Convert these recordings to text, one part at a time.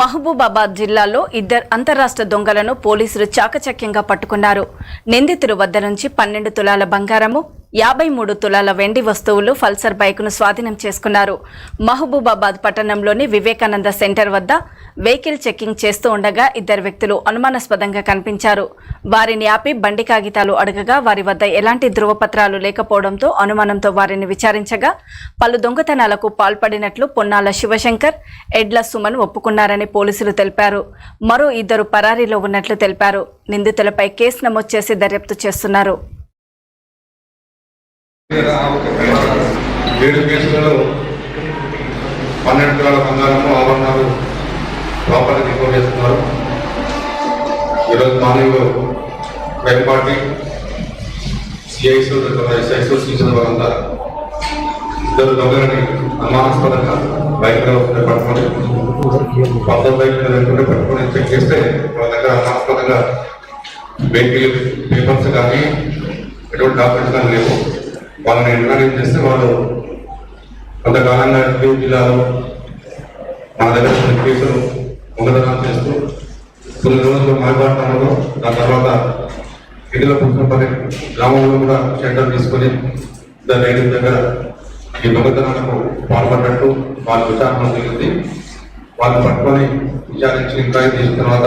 మహబూబాబాద్ జిల్లాలో ఇద్దరు అంతరాష్ట్ర దొంగలను పోలీసులు చాకచక్యంగా పట్టుకున్నారు. నిందితులు వద్ద నుంచి పన్నెండు తులాల బంగారము యాభై మూడు తులాల వెండి వస్తువులు పల్సర్ బైకును స్వాధీనం చేసుకున్నారు. మహబూబాబాద్ పట్టణంలోని వివేకానంద సెంటర్ వద్ద వెహికల్ చెకింగ్ చేస్తూ ఉండగా ఇద్దరు వ్యక్తులు అనుమానాస్పదంగా కనిపించారు. వారిని ఆపి బండి కాగితాలు అడగగా వారి వద్ద ఎలాంటి ధృవపత్రాలు లేకపోవడంతో అనుమానంతో వారిని విచారించగా పలు దొంగతనాలకు పాల్పడినట్లు పొన్నాల శివశంకర్ ఎడ్ల సుమన్ ఒప్పుకున్నారని పోలీసులు తెలిపారు. మరో ఇద్దరు పరారీలో ఉన్నట్లు తెలిపారు. నిందితులపై కేసు నమోదు చేసి దర్యాప్తు చేస్తున్నారు. ఏడు కేసులలో పన్నెండు తులాల బంగారము ఆభరణాలు లోపలికి రిపోర్ట్ చేస్తున్నారు ఈరోజు morning crime party CIs SIs వాళ్ళంతా ఇద్దరు దొంగలని అనుమానాస్పదంగా బైక్ మీద పట్టుకొని కొత్త బైక్ మీద వెళ్తుంటే పట్టుకొని చెక్ చేస్తే వాళ్ళ దగ్గర అనుమానాస్పదంగా వెహికల్ పేపర్స్ కానీ ఎటువంటి డాక్యుమెంట్స్ కానీ లేవు. వాళ్ళని ఎన్కరేజ్ చేస్తే వాళ్ళు కొంతకాలంగా ఎస్పీ జిల్లాలో మా దగ్గర కేసులు దొంగతనాలు చేస్తూ కొన్ని రోజులు మాయపాటంలో దాని తర్వాత ఇదిలో పుట్టినపల్లి గ్రామంలో కూడా షెల్టర్ తీసుకొని దాని ఐదు దగ్గర ఈ దొంగతనాలకు పాల్పడ్డట్టు వాళ్ళ విచారణ జరిగింది. వాళ్ళు పట్టుకొని విచారించి ఇంకా చేసిన తర్వాత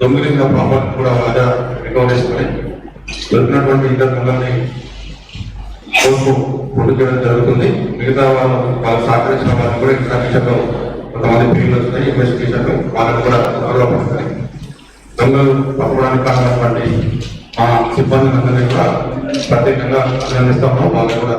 దొంగిలించిన ప్రాపర్టీ కూడా వాళ్ళ రికవర్ చేసుకొని దొరికినటువంటి ఇద్దరు దొంగల్ని కోర్టు పొట్టు చేయడం జరుగుతుంది. మిగతా వాళ్ళు వాళ్ళు సహకరించిన వాళ్ళని కూడా ఇంకా విషయంలో కొంతమంది పేర్లు వస్తున్నాయి ఇన్వెస్టిగేషన్ వాళ్ళని కూడా త్వరలో పడతాయి దొంగలు పట్టుకోవడానికి కారణమైనటువంటి మా సిబ్బంది అందరినీ కూడా ప్రత్యేకంగా అభినందిస్తాము వాళ్ళని కూడా